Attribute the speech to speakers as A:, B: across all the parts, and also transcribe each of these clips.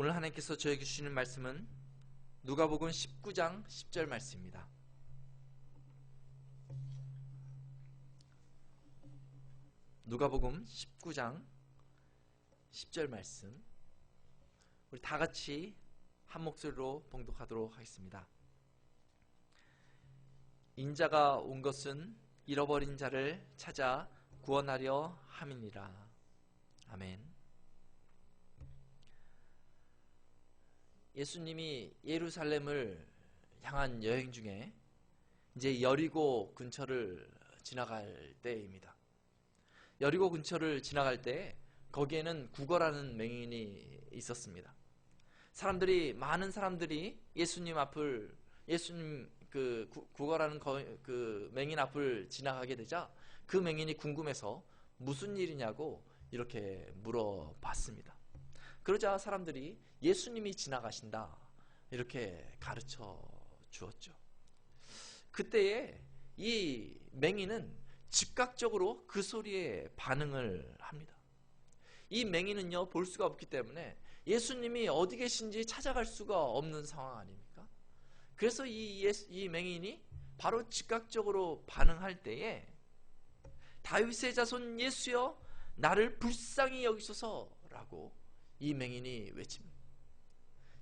A: 오늘 하나님께서 저에게 주시는 말씀은 누가복음 19장 10절 말씀입니다. 누가복음 19장 10절 말씀 우리 다 같이 한 목소리로 봉독하도록 하겠습니다. 인자가 온 것은 잃어버린 자를 찾아 구원하려 함이니라. 아멘. 예수님이 예루살렘을 향한 여행 중에 이제 여리고 근처를 지나갈 때입니다. 여리고 근처를 지나갈 때 거기에는 구거라는 맹인이 있었습니다. 사람들이 많은 사람들이 예수님 앞을 예수님 그 구, 구거라는 거, 그 맹인 앞을 지나가게 되자 그 맹인이 궁금해서 무슨 일이냐고 이렇게 물어봤습니다. 그러자 사람들이 예수님이 지나가신다 이렇게 가르쳐 주었죠. 그때에 이 맹인은 즉각적으로 그 소리에 반응을 합니다. 이 맹인은요 볼 수가 없기 때문에 예수님이 어디 계신지 찾아갈 수가 없는 상황 아닙니까? 그래서 이, 예수, 이 맹인이 바로 즉각적으로 반응할 때에 다윗의 자손 예수여 나를 불쌍히 여기소서라고 이 맹인이 외칩니다.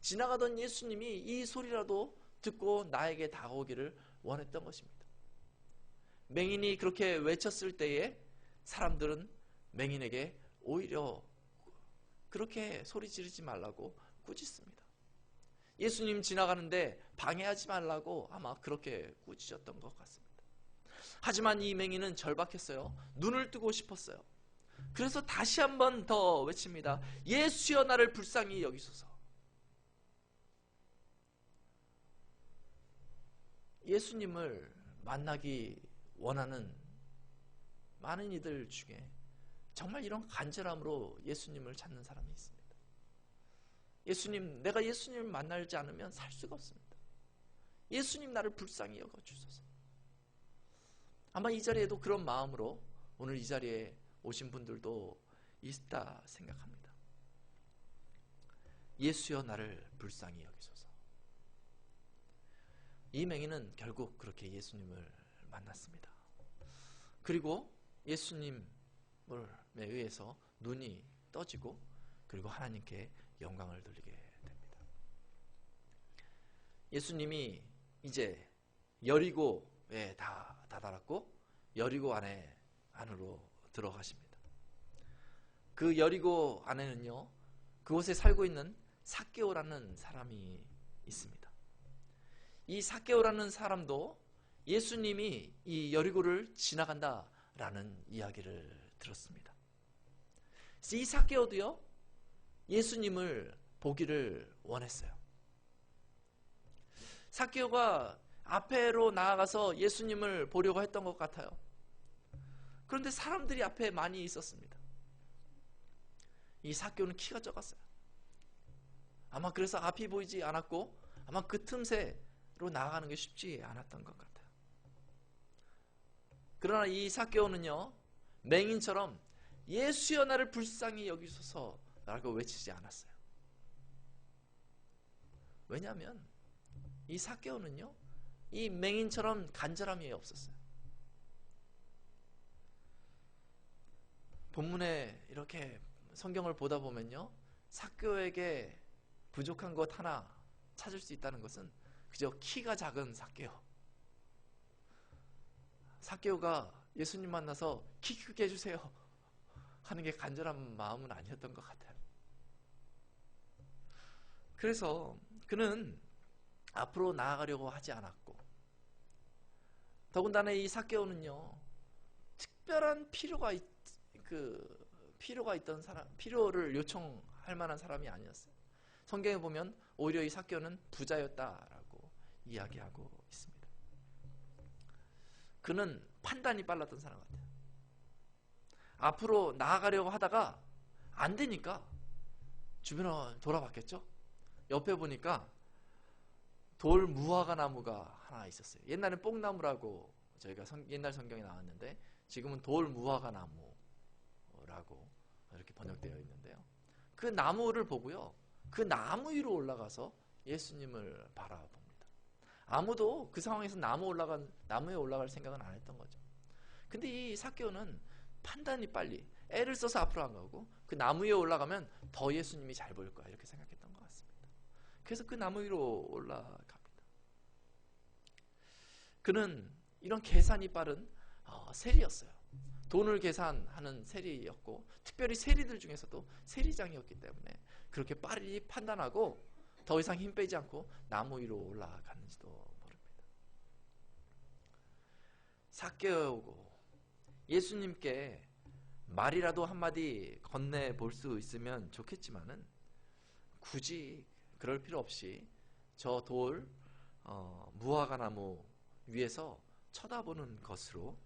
A: 지나가던 예수님이 이 소리라도 듣고 나에게 다가오기를 원했던 것입니다. 맹인이 그렇게 외쳤을 때에 사람들은 맹인에게 오히려 그렇게 소리 지르지 말라고 꾸짖습니다. 예수님 지나가는데 방해하지 말라고 아마 그렇게 꾸짖었던 것 같습니다. 하지만 이 맹인은 절박했어요. 눈을 뜨고 싶었어요. 그래서 다시 한 번 더 외칩니다. 예수여 나를 불쌍히 여기소서. 예수님을 만나기 원하는 많은 이들 중에 정말 이런 간절함으로 예수님을 찾는 사람이 있습니다. 예수님, 내가 예수님을 만나지 않으면 살 수가 없습니다. 예수님 나를 불쌍히 여겨 주소서. 아마 이 자리에도 그런 마음으로 오늘 이 자리에 오신 분들도 있다 생각합니다. 예수여 나를 불쌍히 여기소서. 이 맹인은 결국 그렇게 예수님을 만났습니다. 그리고 예수님에 의해서 눈이 떠지고 그리고 하나님께 영광을 돌리게 됩니다. 예수님이 이제 여리고에 다 다다랐고 여리고 안에 안으로 들어가십니다. 그 여리고 안에는요 그곳에 살고 있는 사케오라는 사람이 있습니다. 이 사케오라는 사람도 예수님이 이 여리고를 지나간다라는 이야기를 들었습니다. 이 사케오도요 예수님을 보기를 원했어요. 사케오가 앞에로 나아가서 예수님을 보려고 했던 것 같아요. 그런데 사람들이 앞에 많이 있었습니다. 이 사케오는 키가 적었어요. 아마 그래서 앞이 보이지 않았고 아마 그 틈새로 나아가는 게 쉽지 않았던 것 같아요. 그러나 이 사케오는요 맹인처럼 예수여 나를 불쌍히 여기소서 라고 외치지 않았어요. 왜냐하면 이 사케오는요 이 맹인처럼 간절함이 없었어요. 본문에 이렇게 성경을 보다 보면요 사케오에게 부족한 것 하나 찾을 수 있다는 것은 그저 키가 작은 사케오. 사케오가 예수님 만나서 키 크게 해주세요 하는 게 간절한 마음은 아니었던 것 같아요. 그래서 그는 앞으로 나아가려고 하지 않았고 더군다나 이 사케오는요 특별한 필요가 있, 그 필요가 있던 사람 필요를 요청할 만한 사람이 아니었어요. 성경에 보면 오히려 이 사케오는 부자였다라고 이야기하고 있습니다. 그는 판단이 빨랐던 사람 같아요. 앞으로 나아가려고 하다가 안 되니까 주변을 돌아봤겠죠? 옆에 보니까 돌 무화과 나무가 하나 있었어요. 옛날엔 뽕나무라고 저희가 성, 옛날 성경에 나왔는데 지금은 돌 무화과 나무 라고 이렇게 번역되어 있는데요. 그 나무를 보고요. 그 나무 위로 올라가서 예수님을 바라봅니다. 아무도 그 상황에서 나무 올라간 나무에 올라갈 생각은 안 했던 거죠. 근데 이 사케오는 판단이 빨리 애를 써서 앞으로 안 가고 그 나무 위에 올라가면 더 예수님이 잘 보일 거야 이렇게 생각했던 것 같습니다. 그래서 그 나무 위로 올라갑니다. 그는 이런 계산이 빠른 어, 세리였어요. 돈을 계산하는 세리였고 특별히 세리들 중에서도 세리장이었기 때문에 그렇게 빠르게 판단하고 더 이상 힘 빼지 않고 나무 위로 올라갔는지도 모릅니다. 사케오고 예수님께 말이라도 한마디 건네 볼 수 있으면 좋겠지만은 굳이 그럴 필요 없이 저돌 어, 무화과 나무 위에서 쳐다보는 것으로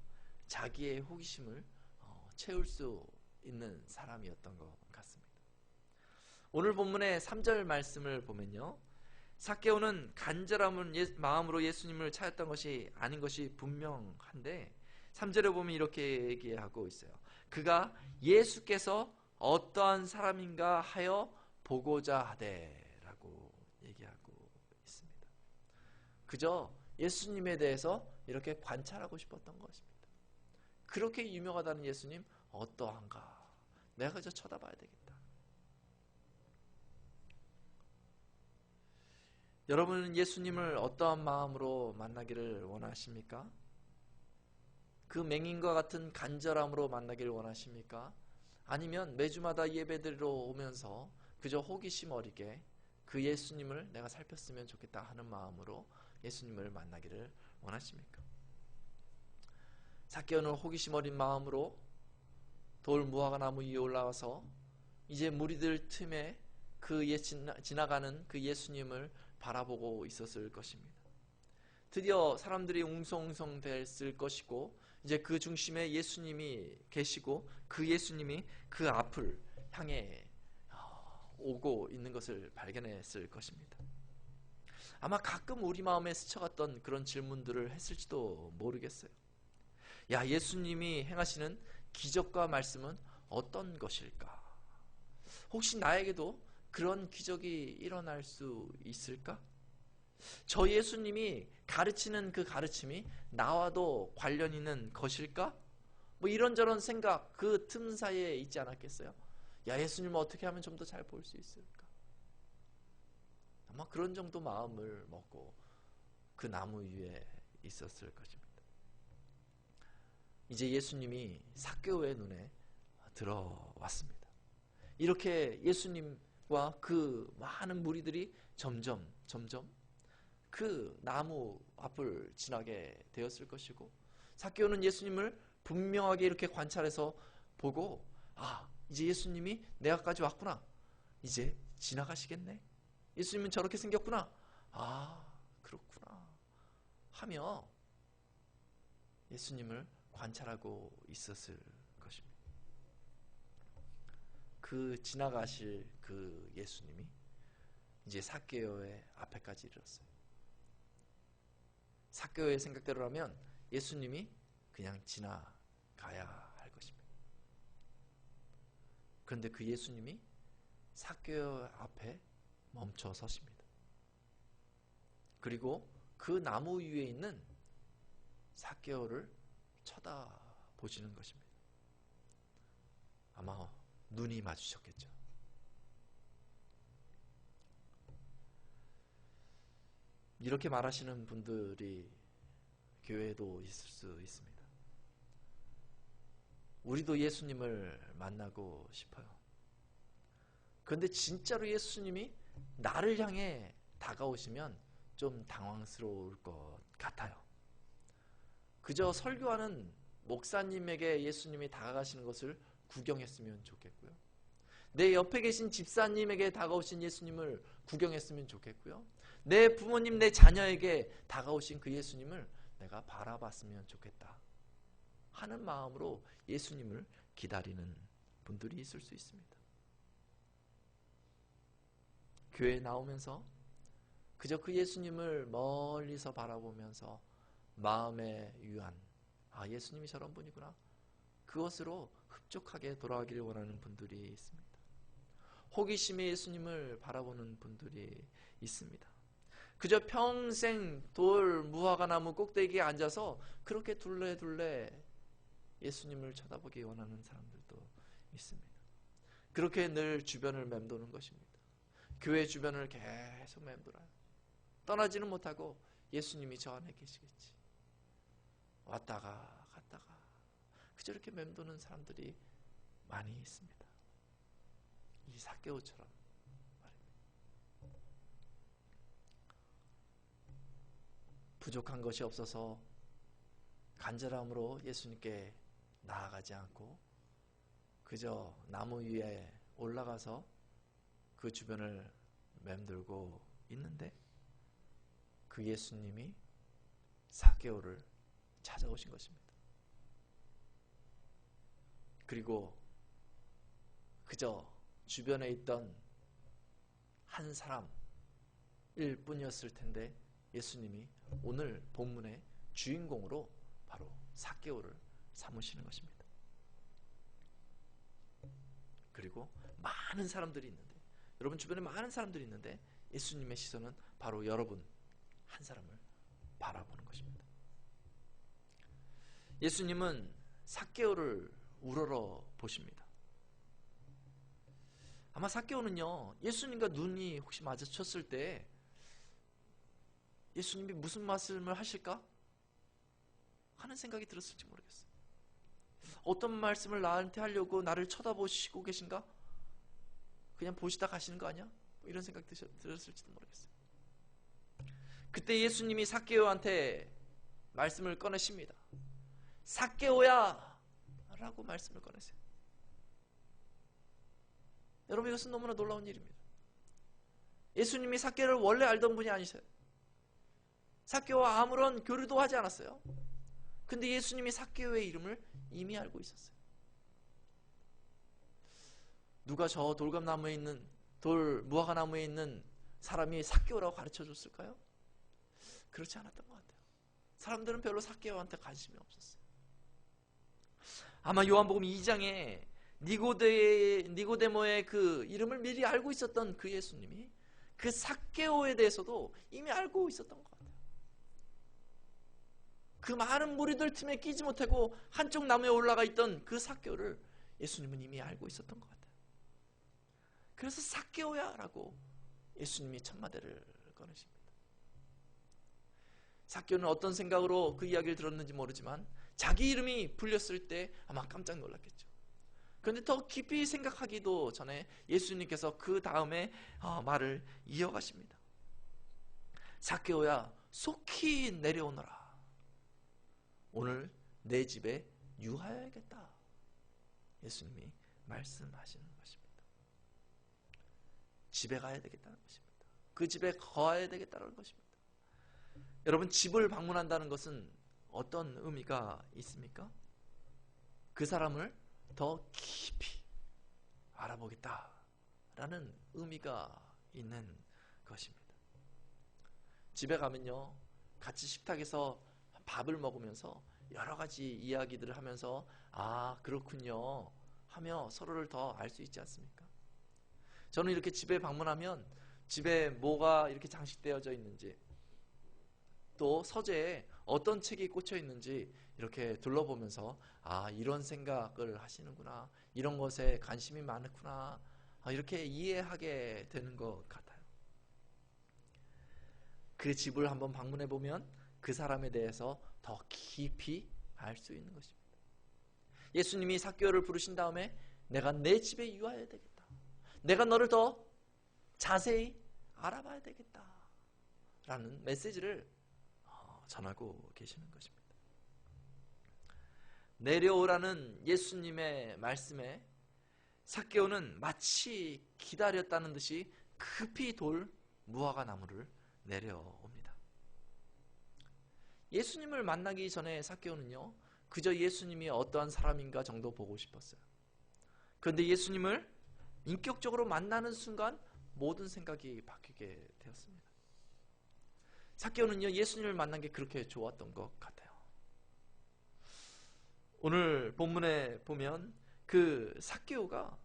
A: 자기의 호기심을 어, 채울 수 있는 사람이었던 것 같습니다. 오늘 본문의 3절 말씀을 보면요. 사케오는 간절한 예, 마음으로 예수님을 찾았던 것이 아닌 것이 분명한데 3절에 보면 이렇게 얘기하고 있어요. 그가 예수께서 어떠한 사람인가 하여 보고자 하되라고 얘기하고 있습니다. 그저 예수님에 대해서 이렇게 관찰하고 싶었던 것입니다. 그렇게 유명하다는 예수님 어떠한가? 내가 그저 쳐다봐야 되겠다. 여러분은 예수님을 어떠한 마음으로 만나기를 원하십니까? 그 맹인과 같은 간절함으로 만나기를 원하십니까? 아니면 매주마다 예배드리러 오면서 그저 호기심 어리게 그 예수님을 내가 살폈으면 좋겠다 하는 마음으로 예수님을 만나기를 원하십니까? 사케오는 호기심 어린 마음으로 돌 무화과 나무 위에 올라와서 이제 무리들 틈에 그 예, 지나가는 그 예수님을 바라보고 있었을 것입니다. 드디어 사람들이 웅성웅성 됐을 것이고 이제 그 중심에 예수님이 계시고 그 예수님이 그 앞을 향해 어, 오고 있는 것을 발견했을 것입니다. 아마 가끔 우리 마음에 스쳐갔던 그런 질문들을 했을지도 모르겠어요. 야, 예수님이 행하시는 기적과 말씀은 어떤 것일까? 혹시 나에게도 그런 기적이 일어날 수 있을까? 저 예수님이 가르치는 그 가르침이 나와도 관련 있는 것일까? 뭐 이런저런 생각 그 틈 사이에 있지 않았겠어요? 야, 예수님은 어떻게 하면 좀 더 잘 볼 수 있을까? 아마 그런 정도 마음을 먹고 그 나무 위에 있었을 것입니다. 이제 예수님이 사개오의 눈에 들어왔습니다. 이렇게 예수님과 그 많은 무리들이 점점 점점 그 나무 앞을 지나게 되었을 것이고 사개오는 예수님을 분명하게 이렇게 관찰해서 보고 아 이제 예수님이 내 앞까지 왔구나. 이제 지나가시겠네. 예수님은 저렇게 생겼구나. 아 그렇구나. 하며 예수님을 관찰하고 있었을 것입니다. 그 지나가실 그 예수님이 이제 사케오의 앞에까지 이르렀어요. 사케오의 생각대로라면 예수님이 그냥 지나가야 할 것입니다. 그런데 그 예수님이 사케오 앞에 멈춰 서십니다. 그리고 그 나무 위에 있는 사케오를 쳐다보시는 것입니다. 아마 눈이 마주쳤겠죠. 이렇게 말하시는 분들이 교회에도 있을 수 있습니다. 우리도 예수님을 만나고 싶어요. 그런데 진짜로 예수님이 나를 향해 다가오시면 좀 당황스러울 것 같아요. 그저 설교하는 목사님에게 예수님이 다가가시는 것을 구경했으면 좋겠고요. 내 옆에 계신 집사님에게 다가오신 예수님을 구경했으면 좋겠고요. 내 부모님, 내 자녀에게 다가오신 그 예수님을 내가 바라봤으면 좋겠다. 하는 마음으로 예수님을 기다리는 분들이 있을 수 있습니다. 교회에 나오면서 그저 그 예수님을 멀리서 바라보면서 마음의 유한. 아, 예수님이 저런 분이구나. 그것으로 흡족하게 돌아가기를 원하는 분들이 있습니다. 호기심에 예수님을 바라보는 분들이 있습니다. 그저 평생 돌 무화과 나무 꼭대기에 앉아서 그렇게 둘레둘레 예수님을 쳐다보기 원하는 사람들도 있습니다. 그렇게 늘 주변을 맴도는 것입니다. 교회 주변을 계속 맴돌아요. 떠나지는 못하고 예수님이 저 안에 계시겠지. 왔다가 갔다가 그저 이렇게 맴도는 사람들이 많이 있습니다. 이 사개오처럼 부족한 것이 없어서 간절함으로 예수님께 나아가지 않고 그저 나무 위에 올라가서 그 주변을 맴돌고 있는데 그 예수님이 사개오를 찾아오신 것입니다. 그리고 그저 주변에 있던 한 사람일 뿐이었을 텐데 예수님이 오늘 본문의 주인공으로 바로 사개오를 삼으시는 것입니다. 그리고 많은 사람들이 있는데 여러분 주변에 많은 사람들이 있는데 예수님의 시선은 바로 여러분 한 사람을 바라보는 것입니다. 예수님은 사개오를 우러러 보십니다. 아마 사개오는요 예수님과 눈이 혹시 마주쳤을 때 예수님이 무슨 말씀을 하실까 하는 생각이 들었을지 모르겠어요. 어떤 말씀을 나한테 하려고 나를 쳐다보시고 계신가? 그냥 보시다 가시는 거 아니야? 뭐 이런 생각 들었을지도 모르겠어요. 그때 예수님이 사케오한테 말씀을 꺼내십니다. 사케오야! 라고 말씀을 꺼내세요. 여러분 이것은 너무나 놀라운 일입니다. 예수님이 사케를 원래 알던 분이 아니세요. 사케오와 아무런 교류도 하지 않았어요. 근데 예수님이 사케오의 이름을 이미 알고 있었어요. 누가 저 돌감나무에 있는 돌 무화과 나무에 있는 사람이 사케오라고 가르쳐 줬을까요? 그렇지 않았던 것 같아요. 사람들은 별로 사케오한테 관심이 없었어요. 아마 요한복음 2장에 니고데 니고데모의 그 이름을 미리 알고 있었던 그 예수님이 그 사케오에 대해서도 이미 알고 있었던 것 같아요. 그 많은 무리들 틈에 끼지 못하고 한쪽 나무에 올라가 있던 그 사케오를 예수님은 이미 알고 있었던 것 같아요. 그래서 사케오야라고 예수님이 첫 마디를 꺼내십니다. 사케오는 어떤 생각으로 그 이야기를 들었는지 모르지만 자기 이름이 불렸을 때 아마 깜짝 놀랐겠죠. 그런데 더 깊이 생각하기도 전에 예수님께서 그 다음에 어, 말을 이어가십니다. 사케오야 속히 내려오너라. 오늘 내 집에 유하여야겠다. 예수님이 말씀하시는 것입니다. 집에 가야 되겠다는 것입니다. 그 집에 거해야 되겠다는 것입니다. 여러분 집을 방문한다는 것은 어떤 의미가 있습니까? 그 사람을 더 깊이 알아보겠다라는 의미가 있는 것입니다. 집에 가면요, 같이 식탁에서 밥을 먹으면서 여러 가지 이야기들을 하면서 아 그렇군요 하며 서로를 더 알 수 있지 않습니까? 저는 이렇게 집에 방문하면 집에 뭐가 이렇게 장식되어져 있는지 또 서재에 어떤 책이 꽂혀 있는지 이렇게 둘러보면서 아 이런 생각을 하시는구나 이런 것에 관심이 많구나 아, 이렇게 이해하게 되는 것 같아요. 그 집을 한번 방문해 보면 그 사람에 대해서 더 깊이 알 수 있는 것입니다. 예수님이 사교를 부르신 다음에 내가 내 집에 유하여야 되겠다. 내가 너를 더 자세히 알아봐야 되겠다. 라는 메시지를 어, 전하고 계시는 것입니다. 내려오라는 예수님의 말씀에 사케오는 마치 기다렸다는 듯이 급히 돌 무화과 나무를 내려옵니다. 예수님을 만나기 전에 사케오는요. 그저 예수님이 어떠한 사람인가 정도 보고 싶었어요. 그런데 예수님을 인격적으로 만나는 순간 모든 생각이 바뀌게 되었습니다. 사케오는요. 예수님을 만난 게 그렇게 좋았던 것 같아요. 오늘 본문에 보면 그 사케오가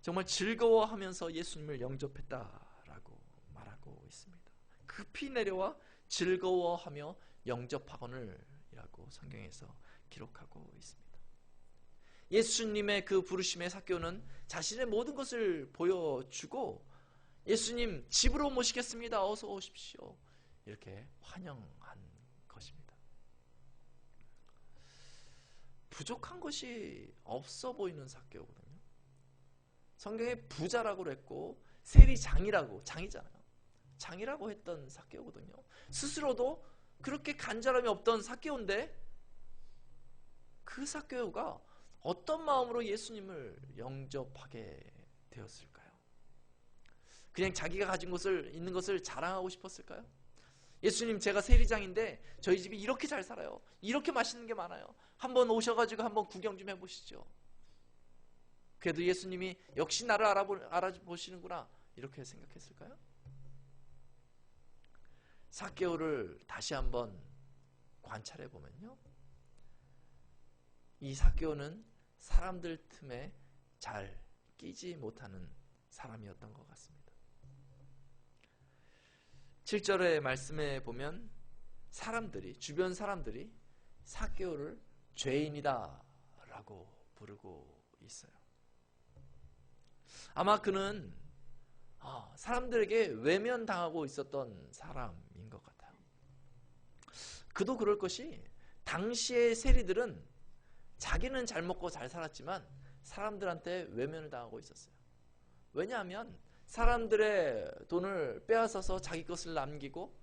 A: 정말 즐거워하면서 예수님을 영접했다라고 말하고 있습니다. 급히 내려와 즐거워하며 영접하거늘이라고 성경에서 기록하고 있습니다. 예수님의 그 부르심의 사교는 자신의 모든 것을 보여주고 예수님 집으로 모시겠습니다. 어서 오십시오. 이렇게 환영한 것입니다. 부족한 것이 없어 보이는 사교거든요. 성경에 부자라고 그랬고 세리장이라고 장이잖아요. 장이라고 했던 사교거든요. 스스로도 그렇게 간절함이 없던 사교인데 그 사교가 어떤 마음으로 예수님을 영접하게 되었을까요? 그냥 자기가 가진 것을 있는 것을 자랑하고 싶었을까요? 예수님 제가 세리장인데 저희 집이 이렇게 잘 살아요. 이렇게 맛있는 게 많아요. 한번 오셔가지고 한번 구경 좀 해보시죠. 그래도 예수님이 역시 나를 알아보, 알아보시는구나 이렇게 생각했을까요? 사개오를 다시 한번 관찰해 보면요. 이 사개오는 사람들 틈에 잘 끼지 못하는 사람이었던 것 같습니다. 7절의 말씀에 보면 사람들이 주변 사람들이 사개오를 죄인이다 라고 부르고 있어요. 아마 그는 아, 사람들에게 외면당하고 있었던 사람인 것 같아요. 그도 그럴 것이 당시의 세리들은 자기는 잘 먹고 잘 살았지만 사람들한테 외면을 당하고 있었어요. 왜냐하면 사람들의 돈을 빼앗아서 자기 것을 남기고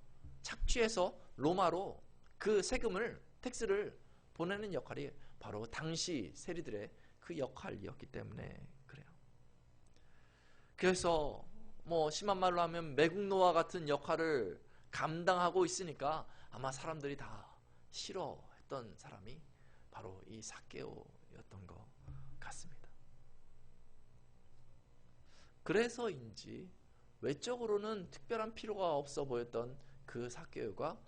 A: 착취해서 로마로 그 세금을 텍스를 보내는 역할이 바로 당시 세리들의 그 역할이었기 때문에 그래요. 그래서 뭐 심한 말로 하면 매국노와 같은 역할을 감당하고 있으니까 아마 사람들이 다 싫어했던 사람이 바로 이 사케오였던 것 같습니다. 그래서인지 외적으로는 특별한 필요가 없어 보였던 그 사케오가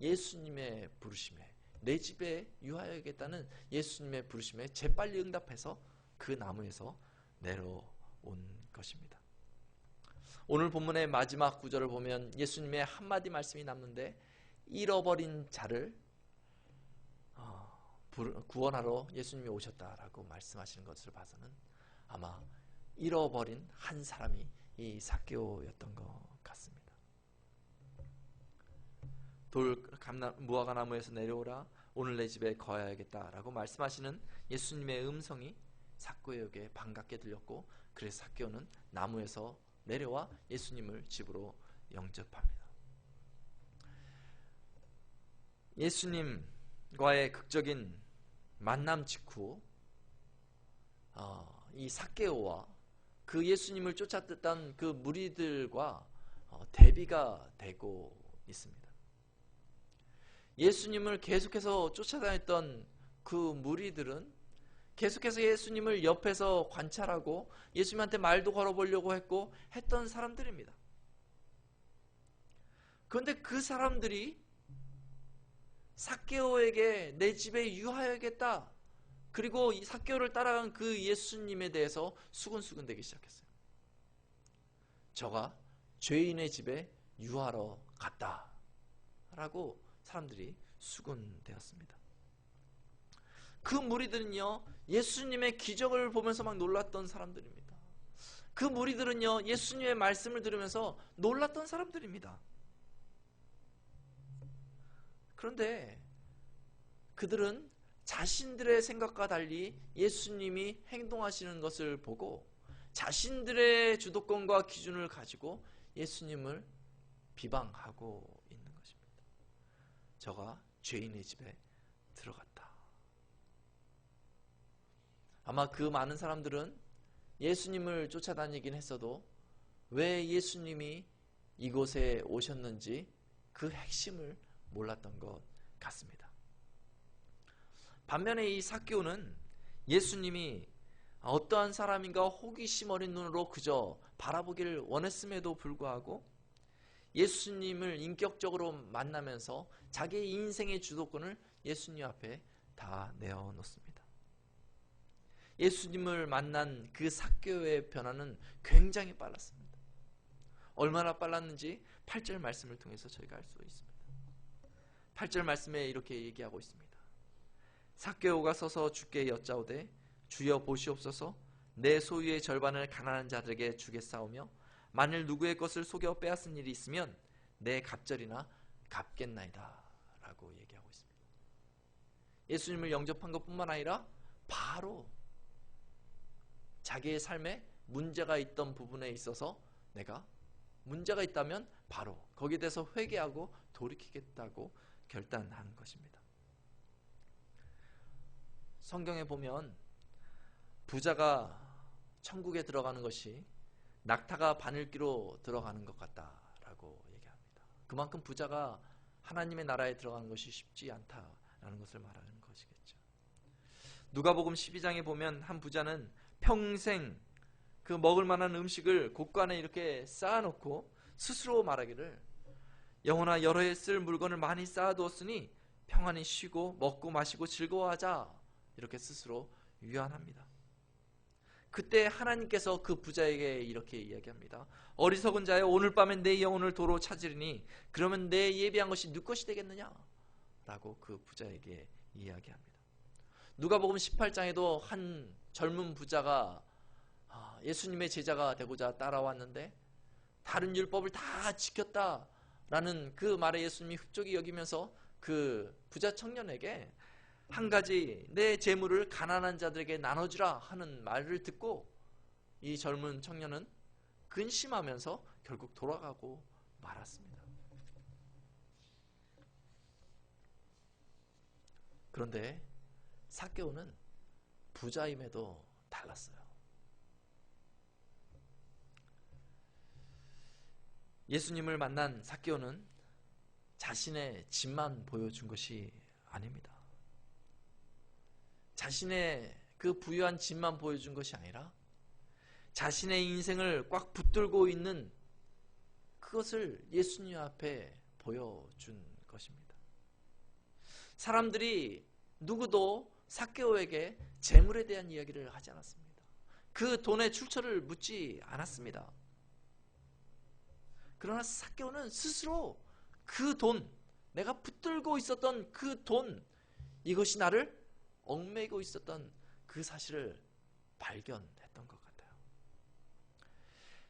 A: 예수님의 부르심에 내 집에 유하여야겠다는 예수님의 부르심에 재빨리 응답해서 그 나무에서 내려온 것입니다. 오늘 본문의 마지막 구절을 보면 예수님의 한마디 말씀이 남는데 잃어버린 자를 구원하러 예수님이 오셨다라고 말씀하시는 것을 봐서는 아마 잃어버린 한 사람이 이 사케오였던 것 같습니다. 돌 감나, 무화과 나무에서 내려오라 오늘 내 집에 거야겠다라고 말씀하시는 예수님의 음성이 사케오에게 반갑게 들렸고 그래서 사케오는 나무에서 내려와 예수님을 집으로 영접합니다. 예수님과의 극적인 만남 직후 어, 이 사케오와 그 예수님을 쫓았던 그 무리들과 어, 대비가 되고 있습니다. 예수님을 계속해서 쫓아다녔던 그 무리들은 계속해서 예수님을 옆에서 관찰하고 예수님한테 말도 걸어보려고 했고 했던 사람들입니다. 그런데 그 사람들이 사케오에게 내 집에 유하여야겠다. 그리고 이 사케오를 따라간 그 예수님에 대해서 수근수근 되기 시작했어요. 저가 죄인의 집에 유하러 갔다. 라고 사람들이 수군되었습니다. 그 무리들은요, 예수님의 기적을 보면서 막 놀랐던 사람들입니다. 그 무리들은요, 예수님의 말씀을 들으면서 놀랐던 사람들입니다. 그런데 그들은 자신들의 생각과 달리 예수님이 행동하시는 것을 보고 자신들의 주도권과 기준을 가지고 예수님을 비방하고 있는 것입니다. 저가 죄인의 집에 들어갔다. 아마 그 많은 사람들은 예수님을 쫓아다니긴 했어도 왜 예수님이 이곳에 오셨는지 그 핵심을 몰랐던 것 같습니다. 반면에 이 사기오는 예수님이 어떠한 사람인가 호기심 어린 눈으로 그저 바라보기를 원했음에도 불구하고 예수님을 인격적으로 만나면서 자기의 인생의 주도권을 예수님 앞에 다 내어놓습니다. 예수님을 만난 그 삭개오의 변화는 굉장히 빨랐습니다. 얼마나 빨랐는지 8절 말씀을 통해서 저희가 알 수 있습니다. 8절 말씀에 이렇게 얘기하고 있습니다. 삭개오가 서서 주께 여짜오되 주여 보시옵소서 내 소유의 절반을 가난한 자들에게 주겠사오며 만일 누구의 것을 속여 빼앗은 일이 있으면 내 갑절이나 갚겠나이다 라고 얘기하고 있습니다. 예수님을 영접한 것뿐만 아니라 바로 자기의 삶에 문제가 있던 부분에 있어서 내가 문제가 있다면 바로 거기에 대해서 회개하고 돌이키겠다고 결단한 것입니다. 성경에 보면 부자가 천국에 들어가는 것이 낙타가 바늘기로 들어가는 것 같다라고 얘기합니다. 그만큼 부자가 하나님의 나라에 들어가는 것이 쉽지 않다라는 것을 말하는 것이겠죠. 누가복음 12장에 보면 한 부자는 평생 그 먹을 만한 음식을 곳간에 이렇게 쌓아놓고 스스로 말하기를 영혼아 여러 해 쓸 물건을 많이 쌓아두었으니 평안히 쉬고 먹고 마시고 즐거워하자 이렇게 스스로 유한합니다. 그때 하나님께서 그 부자에게 이렇게 이야기합니다. 어리석은 자여 오늘 밤에 내 영혼을 도로 찾으리니 그러면 내 예비한 것이 누 것이 되겠느냐? 라고 그 부자에게 이야기합니다. 누가복음 18장에도 한 젊은 부자가 아, 예수님의 제자가 되고자 따라왔는데 다른 율법을 다 지켰다라는 그 말에 예수님이 흡족히 여기면서 그 부자 청년에게 한 가지 내 재물을 가난한 자들에게 나눠주라 하는 말을 듣고 이 젊은 청년은 근심하면서 결국 돌아가고 말았습니다. 그런데 사개오는 부자임에도 달랐어요. 예수님을 만난 사개오는 자신의 집만 보여준 것이 아닙니다. 자신의 그 부유한 집만 보여준 것이 아니라 자신의 인생을 꽉 붙들고 있는 그것을 예수님 앞에 보여준 것입니다. 사람들이 누구도 사케오에게 재물에 대한 이야기를 하지 않았습니다. 그 돈의 출처를 묻지 않았습니다. 그러나 사케오는 스스로 그 돈, 내가 붙들고 있었던 그 돈, 이것이 나를 얽매이고 있었던 그 사실을 발견했던 것 같아요.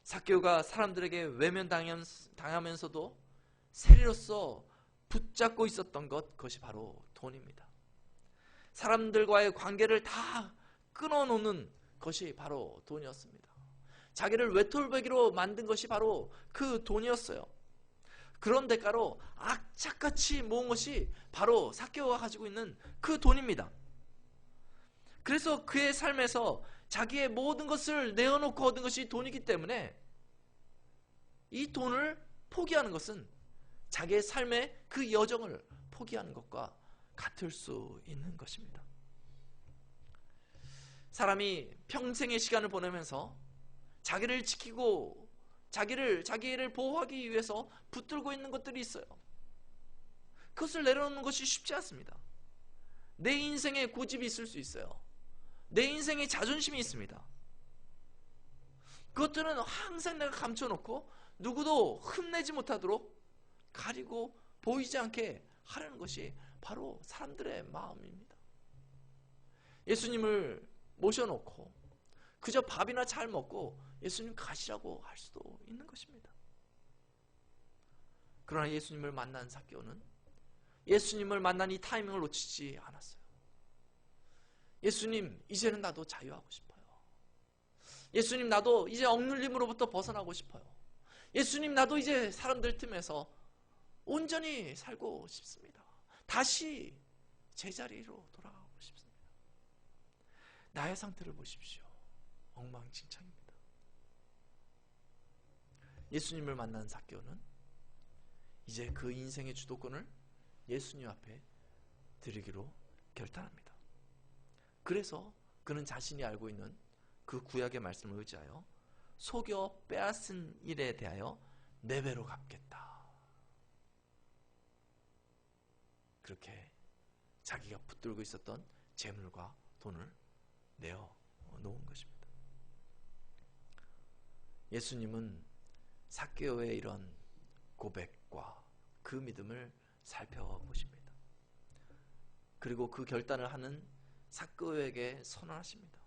A: 사케오가 사람들에게 외면당하면서도 세리로서 붙잡고 있었던 것, 그것이 바로 돈입니다. 사람들과의 관계를 다 끊어놓는 것이 바로 돈이었습니다. 자기를 외톨배기로 만든 것이 바로 그 돈이었어요. 그런 대가로 악착같이 모은 것이 바로 사케오가 가지고 있는 그 돈입니다. 그래서 그의 삶에서 자기의 모든 것을 내어놓고 얻은 것이 돈이기 때문에 이 돈을 포기하는 것은 자기의 삶의 그 여정을 포기하는 것과 같을 수 있는 것입니다. 사람이 평생의 시간을 보내면서 자기를 지키고 자기를 자기를 보호하기 위해서 붙들고 있는 것들이 있어요. 그것을 내려놓는 것이 쉽지 않습니다. 내 인생에 고집이 있을 수 있어요. 내 인생에 자존심이 있습니다. 그것들은 항상 내가 감춰놓고 누구도 흠내지 못하도록 가리고 보이지 않게 하려는 것이 바로 사람들의 마음입니다. 예수님을 모셔놓고 그저 밥이나 잘 먹고 예수님 가시라고 할 수도 있는 것입니다. 그러나 예수님을 만난 사개오는 예수님을 만난 이 타이밍을 놓치지 않았어요. 예수님, 이제는 나도 자유하고 싶어요. 예수님, 나도 이제 억눌림으로부터 벗어나고 싶어요. 예수님, 나도 이제 사람들 틈에서 온전히 살고 싶습니다. 다시 제자리로 돌아가고 싶습니다. 나의 상태를 보십시오. 엉망진창입니다. 예수님을 만난 사교는 이제 그 인생의 주도권을 예수님 앞에 드리기로 결단합니다. 그래서 그는 자신이 알고 있는 그 구약의 말씀을 의지하여 속여 빼앗은 일에 대하여 네 배로 갚겠다. 그렇게 자기가 붙들고 있었던 재물과 돈을 내어 놓은 것입니다. 예수님은 사케오의 이런 고백과 그 믿음을 살펴보십니다. 그리고 그 결단을 하는 사케오에게 선언하십니다.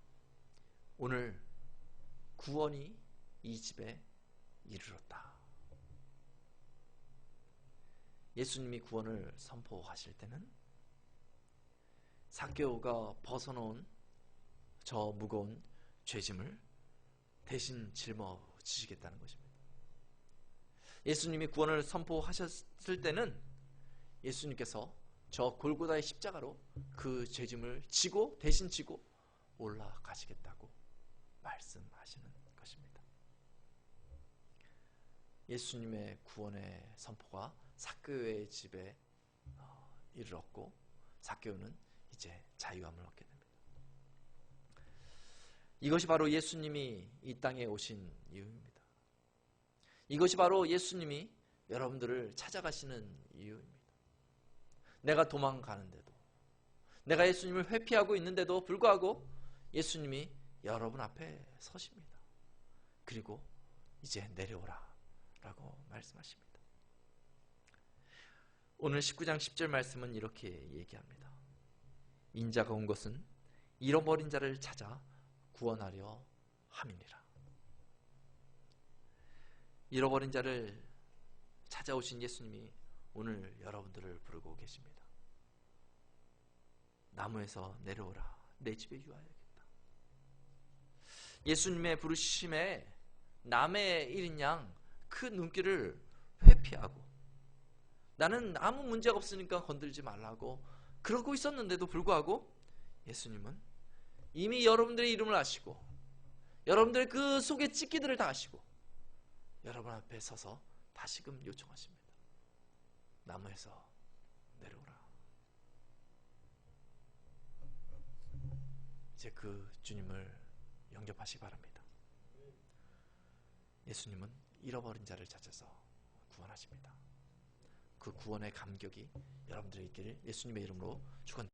A: 오늘 구원이 이 집에 이르렀다. 예수님이 구원을 선포하실 때는 사케오가 벗어놓은 저 무거운 죄짐을 대신 짊어지시겠다는 것입니다. 예수님이 구원을 선포하셨을 때는 예수님께서 저 골고다의 십자가로 그 죄짐을 지고 대신 지고 올라가시겠다고 말씀하시는 것입니다. 예수님의 구원의 선포가 사케오의 집에 어, 이르렀고 사케오는 이제 자유함을 얻게 됩니다. 이것이 바로 예수님이 이 땅에 오신 이유입니다. 이것이 바로 예수님이 여러분들을 찾아가시는 이유입니다. 내가 도망가는데도 내가 예수님을 회피하고 있는데도 불구하고 예수님이 여러분 앞에 서십니다. 그리고 이제 내려오라 라고 말씀하십니다. 오늘 19장 10절 말씀은 이렇게 얘기합니다. 인자가 온 것은 잃어버린 자를 찾아 구원하려 함이니라. 잃어버린 자를 찾아오신 예수님이 오늘 여러분들을 부르고 계십니다. 나무에서 내려오라. 내 집에 유하여야겠다. 예수님의 부르심에 남의 일인 양그 눈길을 회피하고 나는 아무 문제가 없으니까 건들지 말라고 그러고 있었는데도 불구하고 예수님은 이미 여러분들의 이름을 아시고 여러분들의 그 속에 찢기들을 다 아시고 여러분 앞에 서서 다시금 요청하십니다. 나무에서 내려오라. 이제 그 주님을 영접하시기 바랍니다. 예수님은 잃어버린 자를 찾아서 구원하십니다. 그 구원의 감격이 여러분들의 있기를 예수님의 이름으로 축원